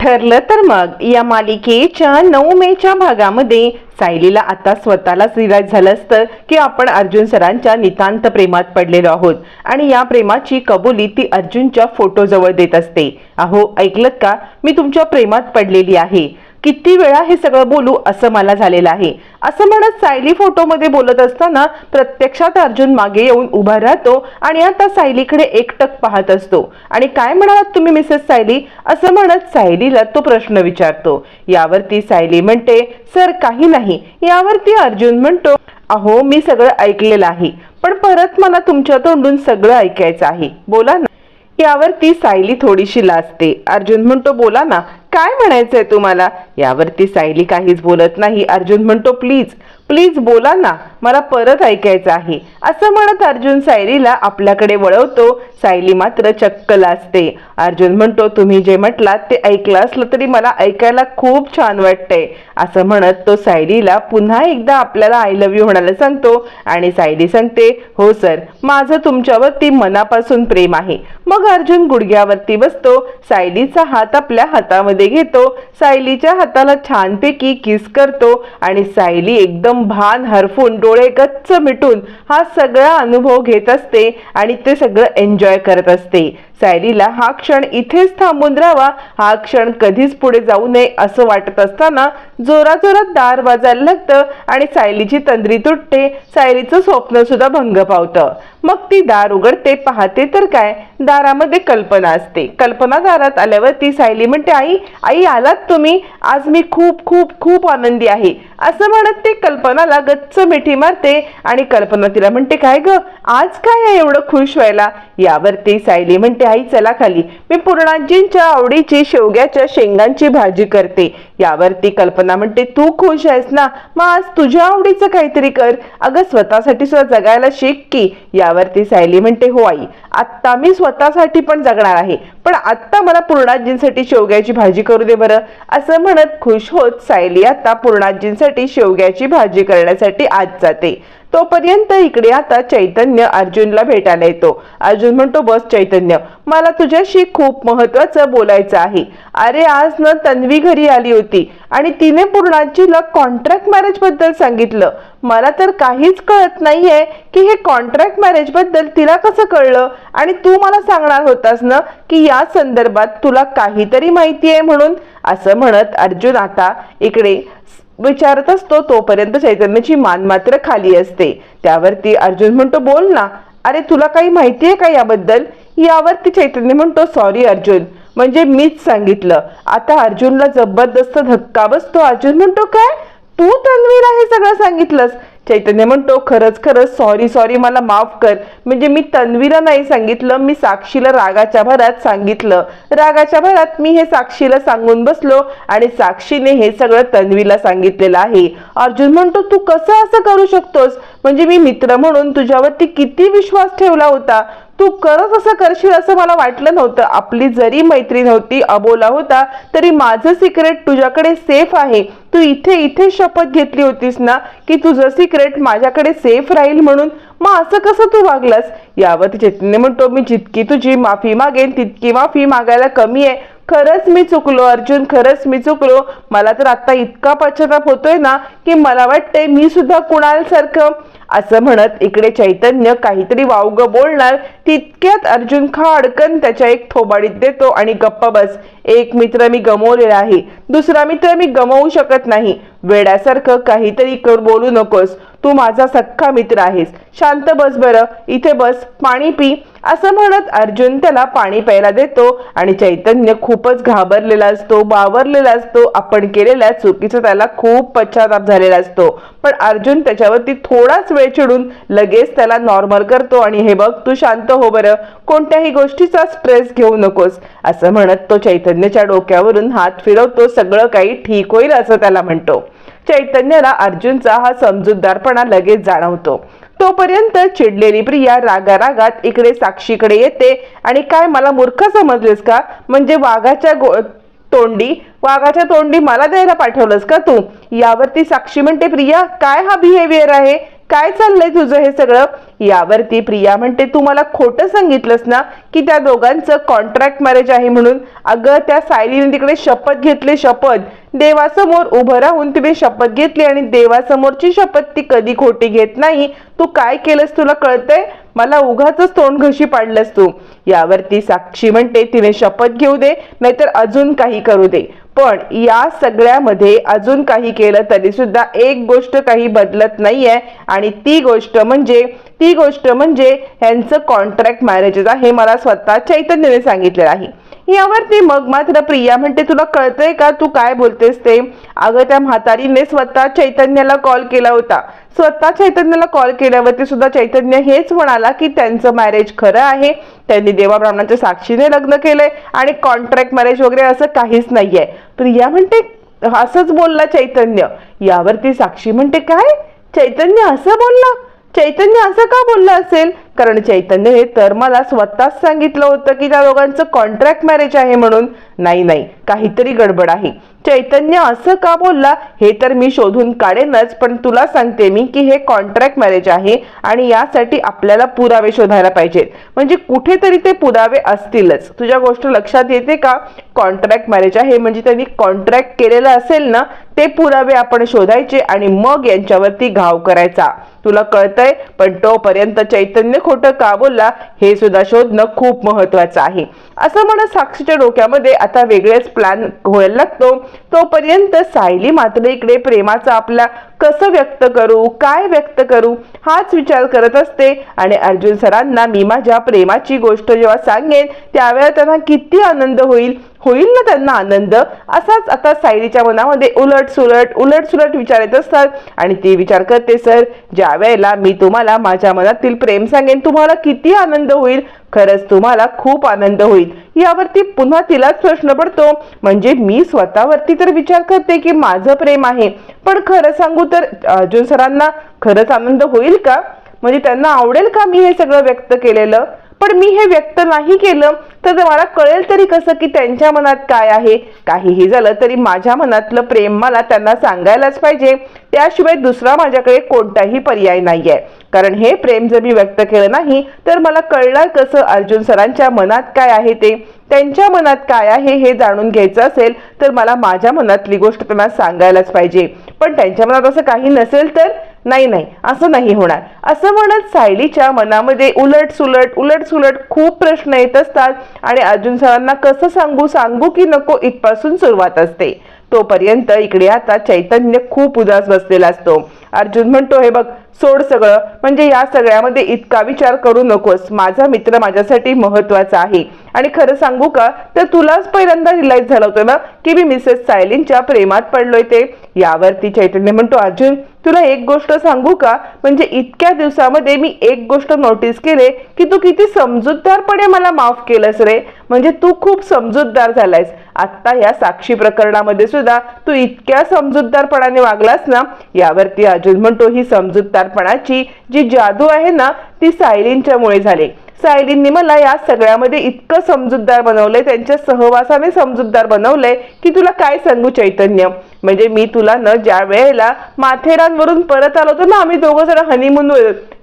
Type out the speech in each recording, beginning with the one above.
ठरलं तर मग. या मालिकेच्या नऊ मेच्या भागामध्ये सायलीला आता स्वतःलाच रिलाईज झालं असतं की आपण अर्जुन सरांच्या नितांत प्रेमात पडलेलो आहोत. आणि या प्रेमाची कबुली ती अर्जुनच्या फोटोजवळ देत असते. अहो ऐकलत का? मी तुमच्या प्रेमात पडलेली आहे. किती वेळा हे सगळं बोलू असं मला झालेलं आहे. असं म्हणत सायली फोटोमध्ये बोलत असताना प्रत्यक्षात अर्जुन मागे येऊन उभा राहतो आणि आता सायलीकडे एकटक पाहत असतो. आणि काय म्हणालात तुम्ही मिसेस सायली? असं म्हणत सायलीला तो प्रश्न विचारतो. यावरती सायली म्हणते सर काही नाही. यावरती अर्जुन म्हणतो अहो मी सगळं ऐकलेलं आहे. पण परत मला तुमच्या तोंडून सगळं ऐकायचं आहे. बोला ना. यावर ती सायली थोडीशी लाजते. अर्जुन म्हणतो बोला ना काय म्हणायचंय तुम्हाला? यावरती सायली काहीच बोलत नाही. अर्जुन म्हणतो प्लीज प्लीज बोला ना मला परत ऐकायचं आहे. असं म्हणत अर्जुन सायलीला आपल्याकडे वळवतो. सायली मात्र चक्क लाजते. अर्जुन म्हणतो तुम्ही जे म्हटलात ते ऐकलं असलं तरी मला ऐकायला खूप छान वाटतंय. असं म्हणत तो सायलीला पुन्हा एकदा आपल्याला आय लव्ह यू म्हणायला सांगतो आणि सायली सांगते हो सर माझं तुमच्यावरती मनापासून प्रेम आहे. मग अर्जुन गुडघ्यावरती बसतो सायलीचा हात आपल्या हातामध्ये घेतो सायलीच्या हाताला छानपैकी किस करतो आणि सायली एकदम भान हरफून डोळे गच्च मिटून हा सगळा अनुभव घेत असते आणि ते सगळं एन्जॉय करत असते. सायलीला हा क्षण इथेच थांबून राहावा हा क्षण कधीच पुढे जाऊ नये असं वाटत असताना जोराजोरात दार वाजायला लागतं आणि सायलीची तंद्री तुटते सायलीचं स्वप्न सुद्धा भंग पावतं. मग ती दार उघडते पाहते तर काय? दारामध्ये कल्पना असते. कल्पना दारात आल्यावर ती सायली म्हणते आई आई आलात तुम्ही? आज मी खूप खूप खूप आनंदी आहे. असं म्हणत ती कल्पनाला गच्च मिठी मारते आणि कल्पना तिला म्हणते काय ग? आज काय आहे एवढं खुश व्हायला? यावर ती सायली म्हणते आई चला खाली. मी पूर्णाजींच्या आवडीची शेवग्याच्या शेंगांची भाजी करते. यावरती कल्पना म्हणते तू खुश आहेस ना? मग आज तुझ्या आवडीचं काहीतरी कर. अगं स्वतःसाठी सुद्धा जगायला शिक की. यावरती सायली म्हणते हो आई. आत्ता मी स्वतःसाठी पण जगणार आहे. पण आत्ता मला पूर्णाजींसाठी शेवग्याची भाजी करू दे बरं. असं म्हणत खुश होत सायली आता पूर्णाजींसाठी शेवग्याची भाजी करण्यासाठी आज जाते. तोपर्यंत इकडे आता चैतन्य अर्जुनला भेटायला येतो. अर्जुन म्हणतो बस चैतन्य मला तुझ्याशी खूप महत्वाचं बोलायचं आहे. अरे आज न तन्वी घरी आली होती आणि तिने पूर्णाजीला कॉन्ट्रॅक्ट मॅरेजबद्दल सांगितलं. मला तर काहीच कळत नाहीये की हे कॉन्ट्रॅक्ट मॅरेजबद्दल तिला कसं कळलं? आणि तू मला सांगणार होतास ना की या संदर्भात तुला काहीतरी माहिती आहे म्हणून? असं म्हणत अर्जुन आता इकडे विचारत असतो तोपर्यंत चैतन्याची मान मात्र खाली असते. त्यावरती अर्जुन म्हणतो बोल ना. अरे तुला काही माहिती आहे का याबद्दल? यावरती चैतन्य म्हणतो सॉरी अर्जुन. म्हणजे मीच सांगितलं. आता अर्जुनला जबरदस्त धक्का बसतो. अर्जुन म्हणतो काय? तू तन्वीला हे सगळं सांगितलंस. चैतन्य म्हणतो खरंच खरंच सॉरी सॉरी मला माफ कर. म्हणजे मी तन्वीला नाही सांगितलं मी साक्षीला रागाच्या भरात सांगितलं. रागाच्या भरात मी हे साक्षीला सांगून बसलो आणि साक्षीने हे सगळं तन्वीला सांगितलेलं आहे. अर्जुन म्हणतो तू कसं असं करू शकतोस? म्हणजे मी मित्र म्हणून तुझ्यावरती किती विश्वास ठेवला होता. तू करत असं करशील असं मला वाटलं नव्हतं. आपली जरी मैत्री नव्हती अबोला होता तरी माझं सिक्रेट तुझ्याकडे सेफ आहे. तू इथे इथे शपथ घेतली होतीस ना की तुझं सिक्रेट माझ्याकडे सेफ राहील म्हणून? मग असं कसं तू वागलास? यावर चैतन्य म्हणतो मी जितकी तुझी माफी मागेन तितकी माफी मागायला कमी आहे. खरंच मी चुकलो अर्जुन खरंच मी चुकलो. मला तर आता इतका पश्चाताप होतोय ना की मला वाटतंय मी सुद्धा कुणालसारखं असं म्हणत इकडे चैतन्य काहीतरी वावग बोलणार. तितक्यात अर्जुन खाडकन त्याच्या एक थोबाडीत देतो आणि गप्प बस. एक मित्र मी गमवलेला आहे. दुसरा मित्र मी गमवू शकत नाही. वेड्यासारखं काहीतरी कर बोलू नकोस. तू माझा सख्खा मित्र आहेस. शांत बस बरं. इथे बस. पाणी पी. असं म्हणत अर्जुन त्याला पाणी प्यायला देतो आणि चैतन्य खूपच घाबरलेला असतो बावरलेला असतो. आपण केलेल्या चुकीचा त्याला खूप पश्चाताप झालेला असतो. पण अर्जुन त्याच्यावरती थोडाच वेळ चिडून लगेच त्याला नॉर्मल करतो आणि हे बघ तू शांत हो बरं. कोणत्याही गोष्टीचा स्ट्रेस घेऊ नकोस. असं म्हणत तो चैतन्यच्या डोक्यावरून हात फिरवतो. सगळं काही ठीक होईल असं त्याला म्हणतो. चैतन्याला अर्जुनचा हा समजूतदारपणा लगेच जाणवतो. तोपर्यंत चिडलेली प्रिया रागा रागात इकडे साक्षीकडे येते. आणि काय मला मूर्ख समजलेस का? म्हणजे वाघाच्या गो तोंडी वाघाच्या तोंडी मला द्यायला पाठवलंस का तू? यावरती साक्षी म्हणते प्रिया काय हा बिहेवियर आहे? काय चाललंय तुझं हे सगळं? यावरती प्रिया म्हणते तू मला खोटं सांगितलंस ना की त्या दोघांचं कॉन्ट्रॅक्ट मॅरेज आहे म्हणून? अगं त्या सायलीने तिकडे शपथ घेतली शपथ. देवासमोर उभं राहून तिने शपथ घेतली आणि देवासमोरची शपथ ती कधी खोटी घेत नाही. तू काय केलंस तुला कळतंय? मला उघाच तोंड घशी पाडलंस तू. यावरती साक्षी म्हणते तिने शपथ घेऊ दे नाहीतर अजून काही करू दे. पण या सगळ्यामध्ये अजून काही केलं तरी सुद्धा एक गोष्ट काही बदलत नाहीये. आणि ती गोष्ट म्हणजे ती गोष्ट म्हणजे ह्यांचं कॉन्ट्रॅक्ट मॅरेजेस आहे. मला स्वतः चैतन्याने सांगितलेलं आहे. यावरती मग मात्र प्रिया म्हणते तुला कळतंय का? तू काय बोलतेस ते? अगं त्या म्हातारीने स्वतः चैतन्याला कॉल केला होता. स्वतः चैतन्याला कॉल केल्यावरती सुद्धा चैतन्य हेच म्हणाला की त्यांचं मॅरेज खरं आहे. त्यांनी देवा ब्राह्मणाच्या साक्षीने लग्न केलंय आणि कॉन्ट्रॅक्ट मॅरेज वगैरे असं काहीच नाहीये. प्रिया म्हणते असंच बोलला चैतन्य. यावरती साक्षी म्हणते काय? चैतन्य असं बोलला? चैतन्य असं का बोललं असेल? कारण चैतन्य हे तर मला स्वतःच सांगितलं होतं की त्या दोघांचं कॉन्ट्रॅक्ट मॅरेज आहे म्हणून. नाही नाही काहीतरी गडबड आहे. चैतन्य असं का बोलला? हे तर मी शोधून काढेनच पण तुला सांगते मी की हे कॉन्ट्रॅक्ट मॅरेज आहे आणि यासाठी आपल्याला पुरावे शोधायला पाहिजेत. म्हणजे कुठेतरी ते पुरावे असतीलच. तुझ्या गोष्ट लक्षात येते का? कॉन्ट्रॅक्ट मॅरेज आहे म्हणजे त्यांनी कॉन्ट्रॅक्ट केलेलं असेल ना ते पुरावे आपण शोधायचे आणि मग यांच्यावरती घाव करायचा. तुला कळतंय? पण तोपर्यंत चैतन्य खोटं का बोलला हे सुद्धा शोधणं खूप महत्वाचं आहे. असं म्हणत साक्षीच्या डोक्यामध्ये आता वेगळेच प्लॅन व्हायला लागतो. तोपर्यंत सायली मात्र इकडे प्रेमाचा आपला कसं व्यक्त करू काय व्यक्त करू हाच विचार करत असते. आणि अर्जुन सरांना मी माझ्या प्रेमाची गोष्ट जेव्हा सांगेन त्यावेळेला त्यांना किती आनंद होईल. होईल ना त्यांना आनंद? असाच आता सायलीच्या मनामध्ये उलट सुलट उलट सुलट विचार येत असतात. आणि ती विचार करते सर ज्या वेळेला मी तुम्हाला माझ्या मनातील प्रेम सांगेन तुम्हाला किती आनंद होईल? खरंच तुम्हाला खूप आनंद होईल. यावरती पुन्हा तिलाच प्रश्न पडतो. म्हणजे मी स्वतःवरती तर विचार करते की माझं प्रेम आहे. पण खरं सांगू तर अर्जुन सरांना खरंच आनंद होईल का? म्हणजे त्यांना आवडेल का मी हे सगळं व्यक्त केलेलं? पण मी हे व्यक्त नाही केलं. तर मला कळेल तरी कसं की त्यांच्या मनात काय आहे? काहीही झालं तरी माझ्या मनातलं प्रेम मला त्यांना सांगायलाच पाहिजे. त्याशिवाय दुसरा माझ्याकडे कोणताही पर्याय नाहीये. कारण हे प्रेम जर मी व्यक्त केलं नाही तर मला कळणार कसं अर्जुन सरांच्या मनात काय आहे ते? त्यांच्या मनात काय आहे हे जाणून घ्यायचं असेल तर मला माझ्या मनातली गोष्ट त्यांना सांगायलाच पाहिजे. पण त्यांच्या मनात असं काही नसेल तर? नाही नाही असं नाही होणार. असं म्हणत सायलीच्या मनामध्ये उलट सुलट उलट सुलट खूप प्रश्न येत असतात आणि अर्जुन सरांना कसं सांगू सांगू की नको इथपासून सुरुवात असते. तोपर्यंत इकडे आता चैतन्य खूप उदास बसलेला असतो. अर्जुन म्हणतो हे बघ सोड सगळं. म्हणजे या सगळ्यामध्ये इतका विचार करू नकोस. माझा मित्र माझ्यासाठी महत्त्वाचा आहे. आणि खरं सांगू का? तर तुलाच पहिल्यांदा रिलाईज झालं होतं ना की मी मिसेस सायलींच्या प्रेमात पडलोय ते. यावरती चैतन्य म्हणतो अर्जुन तुला एक गोष्ट सांगू का? म्हणजे इतक्या दिवसामध्ये मी एक गोष्ट नोटीस केले की तू किती समजूतदारपणे मला माफ केलंस रे. म्हणजे तू खूप समजूतदार झालायस. आत्ता या साक्षी प्रकरणामध्ये सुद्धा तू इतक्या समजूतदारपणाने वागलास ना यावरती अर्जुन म्हणतो ही समजूतदार समजूतदारपणाची जी जादू आहे ना ती सायलींच्यामुळे झाली. सायलींनी मला या सगळ्यामध्ये इतकं समजूतदार बनवलंय त्यांच्या सहवासाने समजूतदार बनवलंय की तुला काय सांगू चैतन्य? म्हणजे मी तुला न ज्या वेळेला माथेरानवरून परत आलो होतो ना आम्ही दोघं जण हनीमून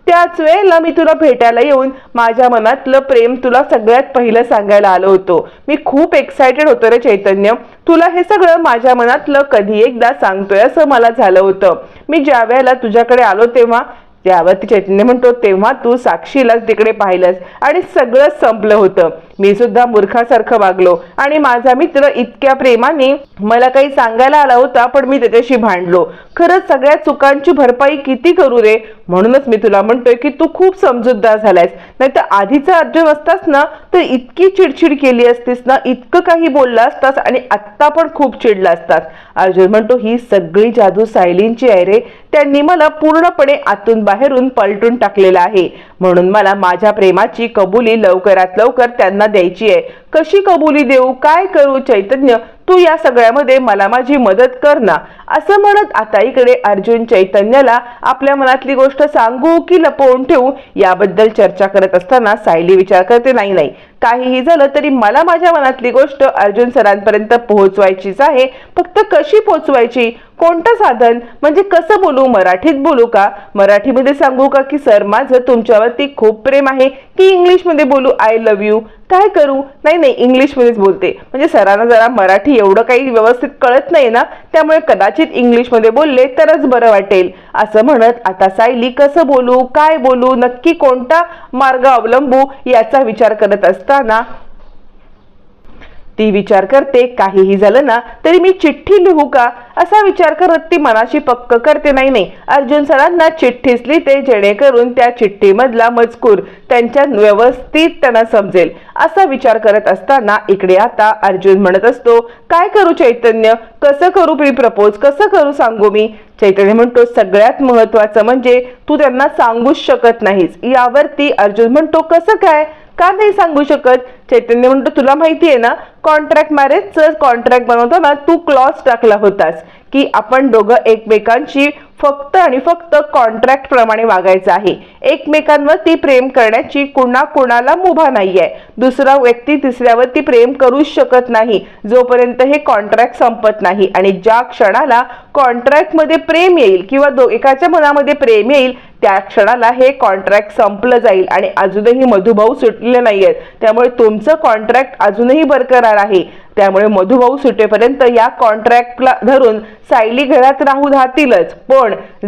त्याच वेळेला मी तुला भेटायला येऊन माझ्या मनातलं प्रेम तुला सगळ्यात पहिलं सांगायला आलो होतो. मी खूप एक्सायटेड होतो रे चैतन्य. तुला हे सगळं माझ्या मनातलं कधी एकदा सांगतोय असं मला झालं होतं. मी ज्या वेळेला तुझ्याकडे आलो तेव्हा त्यावरती चैतन्य म्हणतो तेव्हा तू साक्षीलाच तिकडे पाहिलंस आणि सगळं संपलं होतं. मी सुद्धा मूर्खासारखं वागलो आणि माझा मित्र इतक्या प्रेमाने मला काही सांगायला आला होता पण मी त्याच्याशी भांडलो. खरंच सगळ्या चुकांची भरपाई किती करू रे? म्हणूनच मी तुला म्हणतोय की तू खूप समजूतदार झालायस. नाही तर आधीचा अर्जुन असतास ना तर इतकी चिडचिड केली असतीस ना इतकं काही बोलला असतास आणि आत्ता पण खूप चिडला असतास. अर्जुन म्हणतो ही सगळी जादू सायलींची आहे रे. त्यांनी मला पूर्णपणे आतून बाहेरून पलटून टाकलेलं आहे. म्हणून मला माझ्या प्रेमाची कबुली लवकरात लवकर त्यांना द्यायची आहे. कशी कबुली देऊ? काय करू? चैतन्य तू या सगळ्यामध्ये मला माझी मदत कर ना. असं म्हणत आता इकडे अर्जुन चैतन्याला आपल्या मनातली गोष्ट सांगू की लपवून ठेवू याबद्दल चर्चा करत असताना सायली विचार करते नाही नाही. काहीही झालं तरी मला माझ्या मनातली गोष्ट अर्जुन सरांपर्यंत पोहोचवायचीच आहे. फक्त कशी पोहोचवायची? कोणतं साधन? म्हणजे कसं बोलू? मराठीत बोलू का? मराठीमध्ये सांगू का की सर माझं तुमच्यावरती खूप प्रेम आहे की इंग्लिशमध्ये बोलू? आय लव्ह यू काय करू? नाही नाही इंग्लिशमध्येच बोलते. म्हणजे सरांना जरा मराठी एवढं काही व्यवस्थित कळत नाही ना त्यामुळे कदाचित इंग्लिशमध्ये बोलले तरच बरं वाटेल. असं म्हणत आता सायली कसं बोलू काय बोलू नक्की कोणता मार्ग अवलंबू याचा विचार करत असताना ती विचार करते काहीही झालं ना तरी मी चिठ्ठी लिहू का? असा विचार करत ती मनाशी पक्क करते नाही नाही अर्जुन सरांना चिठ्ठीच लिहिते जेणेकरून त्या चिठ्ठीमधला मजकूर त्यांच्या व्यवस्थित त्यांना समजेल. असा विचार करत असताना इकडे आता अर्जुन म्हणत असतो काय करू चैतन्य? कसं करू मी प्रपोज? कसं करू सांगू मी? चैतन्य म्हणतो सगळ्यात महत्वाचं म्हणजे तू त्यांना सांगूच शकत नाहीस. यावरती अर्जुन म्हणतो कसं काय? का नाही सांगू शकत? चैतन्य म्हणतो तुला माहिती आहे ना कॉन्ट्रॅक्ट मॅरेजचं कॉन्ट्रॅक्ट बनवताना तू क्लॉज टाकला होतास की आपण दोघं एकमेकांशी फक्त आणि फक्त कॉन्ट्रॅक्ट प्रमाणे वागायचं आहे. एकमेकांवरती प्रेम करण्याची कुणा कुणाला मुभा नाही आहे दुसरा व्यक्ती तिसऱ्यावरती प्रेम करूच शकत नाही. जोपर्यंत हे कॉन्ट्रॅक्ट संपत नाही आणि ज्या क्षणाला कॉन्ट्रॅक्टमध्ये प्रेम येईल किंवा दो एकाच्या मनामध्ये प्रेम येईल त्या क्षणाला हे कॉन्ट्रॅक्ट संपलं जाईल आणि अजूनही मधुभाऊ सुटलं नाही आहेत त्यामुळे तुमचं कॉन्ट्रॅक्ट अजूनही बरकरार आहे. त्यामुळे मधुभाऊ सुटेपर्यंत या कॉन्ट्रॅक्टला धरून सायली घरात राहू राहतीलच. पण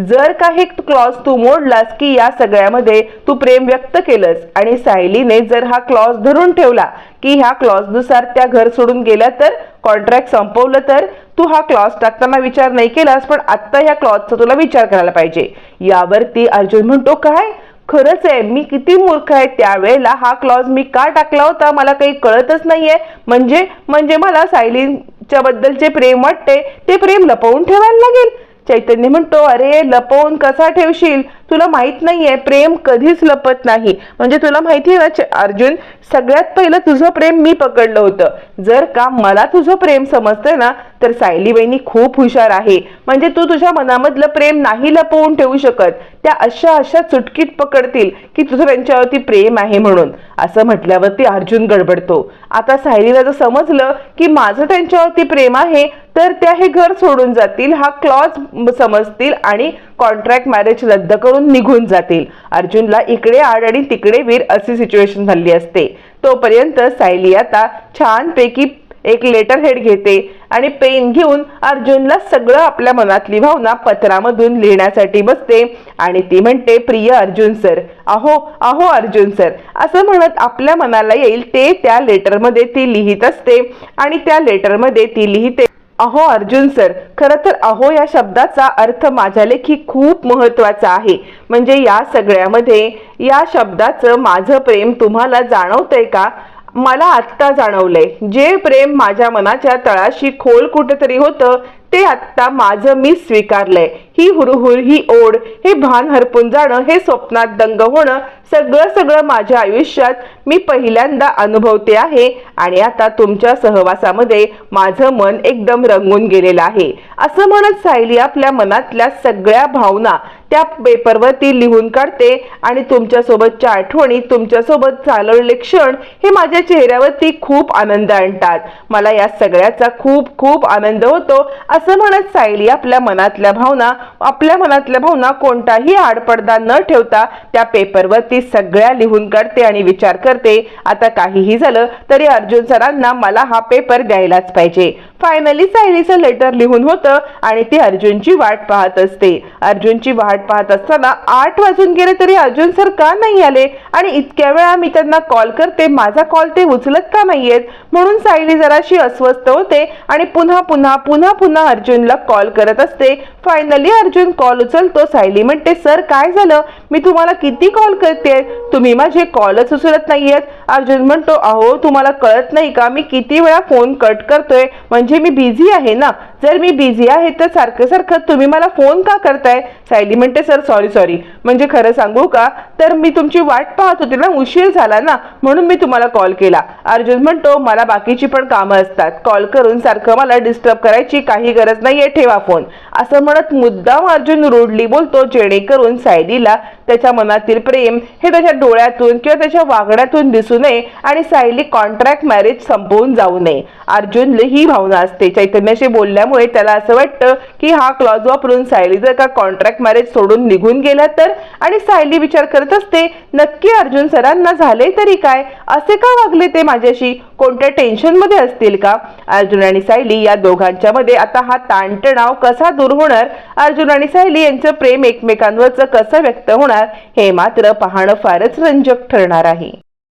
जर काही क्लॉज तू मोडलास की या सगळ्यामध्ये तू प्रेम व्यक्त केलंस आणि सायलीने जर हा क्लॉज धरून ठेवला की ह्या क्लॉजनुसार त्या घर सोडून गेल्या तर कॉन्ट्रॅक्ट संपवलं तर तू हा क्लॉज टाकताना विचार नाही केलास पण आत्ता ह्या क्लॉजचा तुला विचार करायला पाहिजे. यावरती अर्जुन म्हणतो काय? खरंच आहे मी किती मूर्ख आहे त्यावेळेला हा क्लॉज मी का टाकला होता? मला काही कळतच नाहीये. म्हणजे म्हणजे मला सायलीच्या बद्दलचे प्रेम वाटते ते प्रेम लपवून ठेवायला लागेल. चैतन्य म्हणतो अरे लपवून कसा ठेवशील? तुला माहीत नाहीये प्रेम कधीच लपत नाही. म्हणजे तुला माहिती आहे ना अर्जुन सगळ्यात पहिलं तुझं प्रेम मी पकडलं होतं. जर का मला तुझं प्रेम समजतंय ना तर सायली बहिणी खूप हुशार आहे. म्हणजे तू तुझ्या मनामधलं प्रेम नाही लपवून ठेवू शकत. त्या अशा अशा चुटकीत पकडतील की तुझं त्यांच्यावरती प्रेम आहे म्हणून. असं म्हटल्यावरती अर्जुन गडबडतो. आता सायलीला जर समजलं की माझं त्यांच्यावरती प्रेम आहे तर त्या हे घर सोडून जातील हा क्लॉज समजतील आणि कॉन्ट्रॅक्ट मॅरेज रद्द करून निघून जातील. अर्जुनला इकडे आड आणि तिकडे वीर अशी सिच्युएशन झाली असते. तोपर्यंत सायली आता छानपैकी एक लेटर हेड घेते आणि पेन घेऊन अर्जुनला सगळं आपल्या मनातली भावना पत्रामधून लिहिण्यासाठी बसते आणि ती म्हणते प्रिय अर्जुन सर अहो अहो अर्जुन सर असं म्हणत आपल्या मनाला येईल ते त्या लेटरमध्ये ती लिहित असते आणि त्या लेटरमध्ये ती लिहिते. अहो अर्जुन सर खरं तर अहो या शब्दाचा अर्थ माझ्या लेखी खूप महत्त्वाचा आहे. म्हणजे या सगळ्यामध्ये या शब्दाचं माझं प्रेम तुम्हाला जाणवतंय का? मला आत्ता जाणवलंय. जे प्रेम माझ्या मनाच्या तळाशी खोल कुठेतरी होतं ते आत्ता माझं मी स्वीकारलंय. ही हुरहुर ही ओढ हे भान हरपून जाणं हे स्वप्नात दंग होणं सगळं सगळं माझ्या आयुष्यात मी पहिल्यांदा अनुभवते आहे आणि आता तुमच्या सहवासामध्ये माझं मन एकदम रंगून गेलेलं आहे. असं म्हणत सायली आपल्या मनातल्या सगळ्या भावना त्या पेपरवरती लिहून काढते आणि तुमच्यासोबतच्या आठवणी तुमच्यासोबत चालवलेले क्षण हे माझ्या चेहऱ्यावरती खूप आनंद आणतात. मला या सगळ्याचा खूप खूप आनंद होतो असं म्हणत सायली आपल्या मनातल्या भावना आपल्या मनातल्या भावना कोणताही आडपडदा न ठेवता त्या पेपरवरती सगळ्या लिहून काढते आणि विचार करते आता काहीही झालं तरी अर्जुन सरांना मला हा पेपर द्यायलाच पाहिजे. फायनली सायलीचं लेटर लिहून होतं आणि ती अर्जुनची वाट पाहत असते. अर्जुनची वाट पाहत असताना आठ वाजून गेले तरी अर्जुन सर का नाही आले? आणि इतक्या वेळा मी त्यांना कॉल करते माझा कॉल ते उचलत का नाहीयेत? म्हणून सायली जराशी अस्वस्थ होते आणि पुन्हा पुन्हा पुन्हा पुन्हा अर्जुनला कॉल करत असते. फायनली अर्जुन कॉल उचलतो. सायली म्हणते सर काय झालं? मी तुम्हाला किती कॉल करते? तुम्ही माझे कॉलच उचलत नाहीयेत. अर्जुन म्हणतो अहो तुम्हाला कळत नाही का? मी किती वेळा फोन कट करतोय. म्हणजे मी बिझी आहे ना? जर मी बिझी आहे तर सारखं सारखं तुम्ही मला फोन का करताय? सायली म्हणते सर सॉरी सॉरी म्हणजे खरं सांगू का? तर मी तुमची वाट पाहत होते ना उशीर झाला ना म्हणून मी तुम्हाला कॉल केला. अर्जुन म्हणतो मला बाकीची पण कामं असतात. कॉल करून सारखं मला डिस्टर्ब करायची काही गरज नाहीये ठेवा फोन असं म्हणत मुद्दाम अर्जुन रोडली बोलतो जेणेकरून सायलीला त्याच्या मनातील प्रेम हे त्याच्या डोळ्यातून किंवा त्याच्या वागण्यातून दिसू नये आणि सायली कॉन्ट्रॅक्ट मॅरेज संपवून जाऊ नये. अर्जुन ही भावना असते. चैतन्याशी बोलल्या त्यामुळे त्याला असं वाटतं की हा क्लॉज वापरून सायली जर का कॉन्ट्रॅक्ट मॅरेज सोडून निघून गेला तर? आणि सायली विचार करत असते नक्की अर्जुन सरांना झाले तरी काय? असे का वागले ते माझ्याशी? कोणत्या टेन्शनमध्ये असतील का? अर्जुन आणि सायली या दोघांच्या मध्ये आता हा ताणतणाव कसा दूर होणार? अर्जुन आणि सायली यांचं प्रेम एकमेकांवरचं कसं व्यक्त होणार? हे मात्र पाहणं फारच रंजक ठरणार आहे.